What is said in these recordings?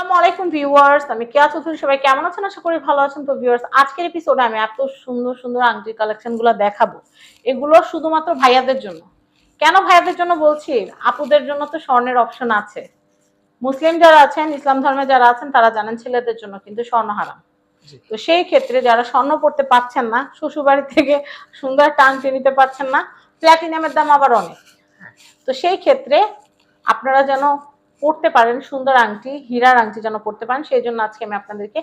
আসসালামু আলাইকুম ভিউয়ার্স আমি কেয়া চৌধুরী সবাই কেমন আছেন? আশা করি ভালো আছেন। তো ভিউয়ার্স আজকের এপিসোডে আমি এত সুন্দর সুন্দর আংটির কালেকশনগুলো দেখাবো। এগুলো শুধুমাত্র ভাইয়াদের জন্য। কেন ভাইয়াদের জন্য বলছি? আপুদের জন্য তো স্বর্ণের অপশন আছে। মুসলিম যারা আছেন ইসলাম ধর্মে যারা আছেন তারা জানেন ছেলেদের জন্য কিন্তু স্বর্ণ হারাম। তো সেই ক্ষেত্রে যারা স্বর্ণ পড়তে পারছেন না শ্বশুরবাড়ি থেকে সুন্দর আংটি নিতে পারছেন না প্ল্যাটিনামের দাম আবার অনেক। তো সেই ক্ষেত্রে আপনারা যেন পড়তে পারেন সুন্দর আংটি হীরার আংটি যেন পড়তে পারেন সেই জন্য আজকে আমি আপনাদেরকে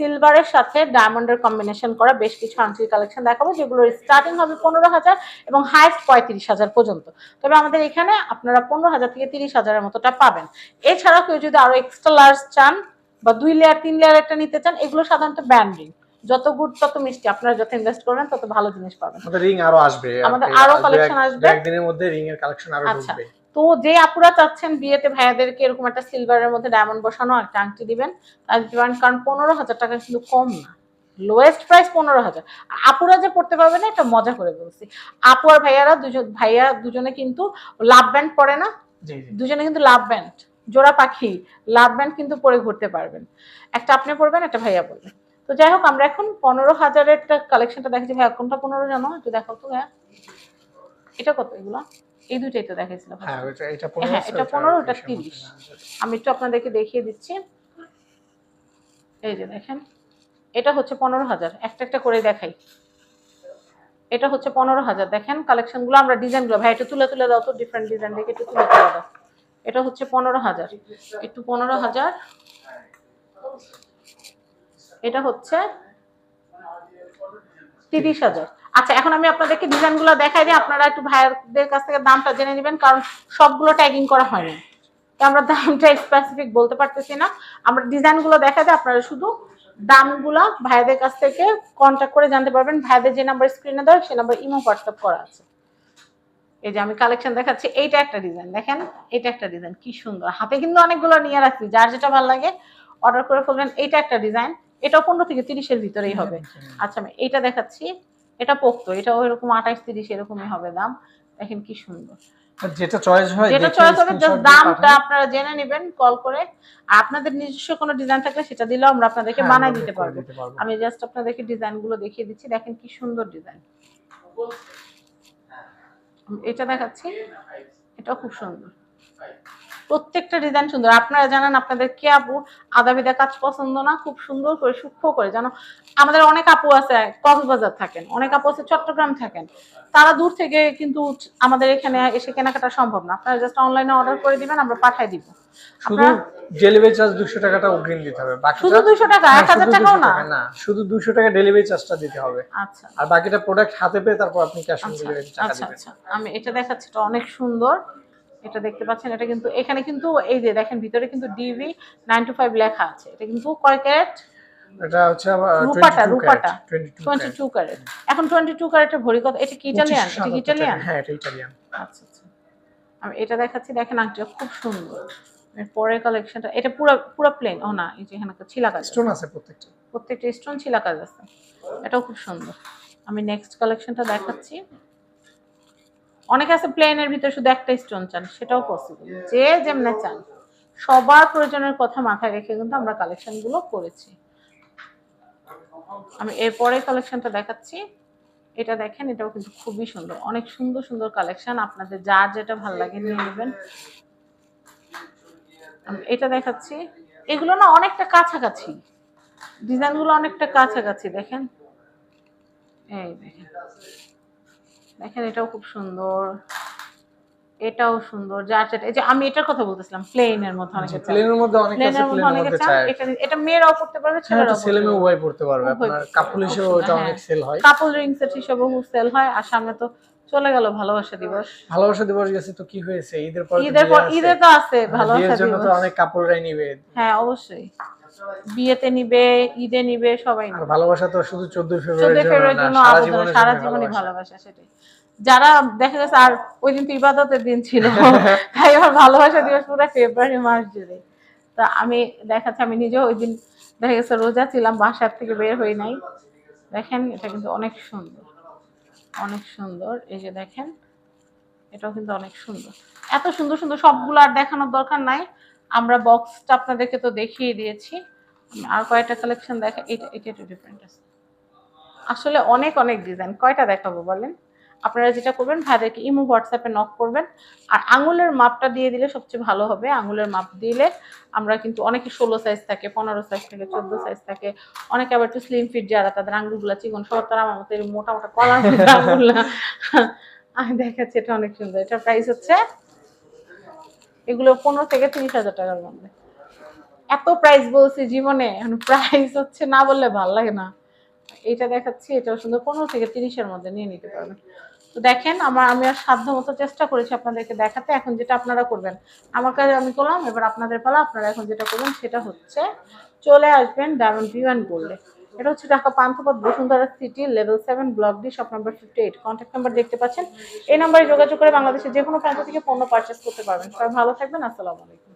সিলভারের সাথে ডায়মন্ডের কম্বিনেশন করা বেশ কিছু আংটির কালেকশন দেখাবো যেগুলোর স্টার্টিং হবে পনেরো হাজার এবং হাইস্ট পঁয়ত্রিশ হাজার পর্যন্ত। তবে আমাদের এখানে আপনারা পনেরো হাজার থেকে তিরিশ হাজারের মতোটা পাবেন। এছাড়াও কেউ যদি আরও এক্সট্রা লার্জ চান বা দুই লেয়ার তিন লেয়ার একটা নিতে চান এগুলো সাধারণত ব্যান্ডিং যত গুড তত মিষ্টি। আপনারা যত ইনভেস্ট করবেন তত ভালো জিনিস পাবেন। আমাদের রিং আরও আসবে। আমাদের আরও কালেকশন আসবে। একদিনের মধ্যে রিং এর কালেকশন আরও আচ্ছা। ঢুকবে। তো যে আপুরা চাচ্ছেন বিয়েতে ভাইয়াদেরকে এরকম একটা সিলভারের মধ্যে ডায়মন্ড বসানো একটা আংটি দিবেন কারণ পনেরো হাজার টাকা কিন্তু কম না। লোয়েস্ট প্রাইস পনেরো হাজার। আপুরা যে পড়তে পারবে না এটা মজা করে বলছি। আপু আর ভাইয়ারা দুজন ভাইয়া দুজনে কিন্তু লাভ ব্যান্ড পরে না? দুজনে কিন্তু লাভ ব্যান্ড জোড়া পাখি লাভ ব্যান্ড কিন্তু পরে ঘুরতে পারবেন। একটা আপনি পড়বেন একটা ভাইয়া পড়বেন তো যাই হোক আমরা এখন পনেরো হাজারের কালেকশনটা দেখেছি ভাইয়া কোনটা পনেরো জানো? একটু দেখাও তো ভাইয়া। এটা কত এগুলো? এই দুইটাই তো দেখাইছিলাম হ্যাঁ ওটা এটা হ্যাঁ, 15 এটা 15, ওটা 30 আমি একটু আপনাদেরকে দেখিয়ে দিচ্ছি। এই যে দেখেন এটা হচ্ছে পনেরো হাজার। একটা একটা করে দেখাই। এটা হচ্ছে পনেরো হাজার। দেখেন কালেকশনগুলো আমরা ডিজাইনগুলো ভাই একটু তুলে তুলে দাও তো ডিফারেন্ট ডিজাইন দেখে একটু তুলে তুলে দাও। এটা হচ্ছে পনেরো হাজার। একটু পনেরো হাজার। এটা হচ্ছে তিরিশ হাজার। আচ্ছা এখন আমি আপনাদেরকে ডিজাইনগুলো দেখাই দিই। আপনারা একটু ভাইয়াদের কাছ থেকে দামটা জেনে নেবেন কারণ সবগুলো ট্যাগিং করা হয়নি। আমরা দামটা স্পেসিফিক বলতে পারতেছি না। আমরা ডিজাইনগুলো দেখা দিই আপনারা শুধু দামগুলো ভাইয়াদের কাছ থেকে কন্ট্যাক্ট করে জানতে পারবেন। ভাইয়াদের যে নাম্বার স্ক্রিনে দেওয়া সেই নাম্বার ইমো হোয়াটসঅ্যাপ করা আছে। এই যে আমি কালেকশন দেখাচ্ছি এইটা একটা ডিজাইন দেখেন এটা একটা ডিজাইন কি সুন্দর। হাতে কিন্তু অনেকগুলো নিয়ে রাখছি যার যেটা ভালো লাগে অর্ডার করে ফেলবেন। এইটা একটা ডিজাইন এটাও পনেরো থেকে তিরিশের ভিতরেই হবে। আচ্ছা আমি এইটা দেখাচ্ছি। এটা পোক্তো এটা ওইরকম আঠাশ তিরিশ এরকমই হবে দাম। দেখেন কি সুন্দর। যেটা চয়েস হয় যেটা চয়েস হবে জাস্ট দামটা আপনারা জেনে নেবেন কল করে। আপনাদের নিজস্ব কোনো ডিজাইন থাকলে সেটা দিলেও আমরা আপনাদেরকে হ্যাঁ, বানাই দিতে পারব। আমি জাস্ট আপনাদেরকে ডিজাইনগুলো দেখিয়ে দিচ্ছি দেখেন কি সুন্দর ডিজাইন এটা দেখাচ্ছি এটাও খুব সুন্দর। প্রত্যেকটা ডিজাইন সুন্দর। আপনারা জানেন আপনাদের কে আপু আদা বিদা কাজ পছন্দ না খুব সুন্দর করে সূক্ষ্ম করে। জানো আমাদের অনেক আপু আছে কক্সবাজার থাকেন অনেক আপু আছে চট্টগ্রাম থাকেন। তারা দূর থেকে কিন্তু আমাদের এখানে এসে কেনাকাটা সম্ভব না। আপনারা জাস্ট অনলাইনে অর্ডার করে দিবেন আমরা পাঠিয়ে দিব। শুধু ডেলিভারি চার্জ 200 টাকাটা অগ্রিম দিতে হবে। শুধু 200 টাকা, হ্যাঁ, 1000 টাকাও না? শুধু 200 টাকা ডেলিভারি চার্জটা দিতে হবে। আচ্ছা। আর বাকিটা প্রোডাক্ট হাতে পেয়ে তারপর আপনি ক্যাশ অন ডেলিভারি টাকা দিবেন। আচ্ছা। আমি এটা দেখাচ্ছি এটা অনেক সুন্দর। এটা দেখতে পাচ্ছেন এটা কিন্তু এখানে কিন্তু এই যে দেখেন ভিতরে কিন্তু ডিভি নাইন টু ফাইভ লেখা আছে। এটা কিন্তু কয় ক্যারেট? এটা হচ্ছে রূপাটা 22 রূপাটা। Carat 22 carat. এখন টোয়েন্টি টু ক্যারেটের ভরি কত? এটা কি ইটালিয়ান এটা কি ইটালিয়ান হ্যাঁ এটা ইটালিয়ান আচ্ছা আচ্ছা। আমি এটা দেখাচ্ছি দেখেন আংটিটা খুব সুন্দর। পরের কালেকশনটা এটা পুরো পুরো প্লেন ও না এই যে এখানে ছিলা কাজ স্টোন আছে প্রত্যেকটা। প্রত্যেকটা স্টোন ছিলা কাজ আছে। এটাও খুব সুন্দর। আমি নেক্সট কালেকশনটা দেখাচ্ছি। অনেকে আছে প্লেনের ভিতরে শুধু একটা স্টোন চান, সেটাও পসিবল যে যেমনে চান। সবার প্রয়োজনের কথা মাথায় রেখে কিন্তু আমরা কালেকশনগুলো করেছি। আমি এরপরে কালেকশনটা দেখাচ্ছি। এটা দেখেন, এটাও কিন্তু খুবই সুন্দর। অনেক সুন্দর সুন্দর কালেকশন আপনাদের যার যেটা ভালো লাগে নিয়ে নেবেন। এটা দেখাচ্ছি। এগুলো না অনেকটা কাছাকাছি। ডিজাইনগুলো অনেকটা কাছাকাছি, দেখেন। এই দেখেন। দেখেন এটাও খুব সুন্দর। এটাও সুন্দর যার যেটা এই যে আমি এটার কথা বলতেছিলাম প্লেনের মধ্যে অনেকে চায় প্লেনের মধ্যে অনেক আছে প্লেনের মধ্যে অনেকে চায়। এটা এটা মেয়েরাও পড়তে পারবে হ্যাঁ ছেলেরাও ছেলে মেয়ে। উভয় পড়তে পারবে। আপনার পারবে। হিসেবে ওটা সুন্দর, অনেক হ্যাঁ। সেল হয়। কাপল রিং সেট হিসেবেও সেল হয়। আর সামনে তো চলে গেল ভালোবাসা দিবস। ভালোবাসা দিবস গেছে তো কি হয়েছে? ঈদের পর ঈদের পর। ঈদে তো আছে হ্যাঁ, ভালোবাসা বিয়ের জন্য তো অনেক কাপড়রাই নিবে। হ্যাঁ অবশ্যই। বিয়েতে নিবে ঈদে নিবে সবাই আর ভালোবাসা তো শুধু 14 চোদ্দ ফেব্রুয়ারির জন্য ফেব্রুয়ারির না জন্য সারা সারা জীবনই ভালোবাসা সেটাই। যারা দেখা গেছে আর ওই দিন ইবাদতের দিন ছিল। তাই আমার ভালোবাসা দিবস পুরো ফেব্রুয়ারি মাস জুড়ে। তা আমি দেখাচ্ছি, আমি নিজেও ওই দিন দেখা গেছে রোজা ছিলাম, বাসার থেকে বের হই নাই। দেখেন, এটা কিন্তু অনেক সুন্দর। অনেক সুন্দর। এই যে দেখেন, এটাও কিন্তু অনেক সুন্দর। এত সুন্দর সুন্দর সবগুলো আর দেখানোর দরকার নাই। আমরা বক্সটা আপনাদেরকে তো দেখিয়ে দিয়েছি। আর কয়েকটা কালেকশন দেখা এটা এটা একটু ডিফারেন্ট আছে। আসলে অনেক অনেক ডিজাইন কয়টা দেখাবো বলেন? আপনারা যেটা করবেন ভাইদেরকে ইমো হোয়াটসঅ্যাপে নক করবেন। আর আঙুলের মাপটা দিয়ে দিলে সবচেয়ে ভালো হবে। আঙুলের মাপ দিলে আমরা কিন্তু অনেকে ষোলো সাইজ থাকে পনেরো সাইজ থাকে চোদ্দ সাইজ থাকে। অনেকে আবার একটু স্লিম ফিট যারা তাদের আঙুলগুলো চিকন। সবার তারা আমার মতো এরকম মোটা মোটা কলার আঙুল আমি দেখাচ্ছি এটা অনেক সুন্দর। এটা প্রাইস হচ্ছে এগুলো পনেরো থেকে তিরিশ হাজার টাকার মধ্যে। এত প্রাইস বলছি জীবনে। প্রাইস হচ্ছে না বললে ভালো লাগে না। এটা দেখাচ্ছি এটা সুন্দর। পনেরো থেকে তিরিশের মধ্যে নিয়ে নিতে পারবেন। তো দেখেন, আমার, আমি আর সাধ্য মতো চেষ্টা করেছি আপনাদেরকে দেখাতে, এখন যেটা আপনারা করবেন। আমার কাছে আমি করলাম, এবার আপনাদের পালা, আপনারা এখন যেটা করবেন, সেটা হচ্ছে চলে আসবেন ডায়মন্ড ভিওয়ান করলে এটা হচ্ছে Dhaka Panthapath, Bashundhara city level seven block D shop number fifty eight contact number দেখতে পাচ্ছেন। এই নাম্বারে যোগাযোগ করে বাংলাদেশের যে কোনো প্রান্ত থেকে পণ্য পারচেস করতে পারবেন। সবাই ভালো থাকবেন, আসসালামু আলাইকুম।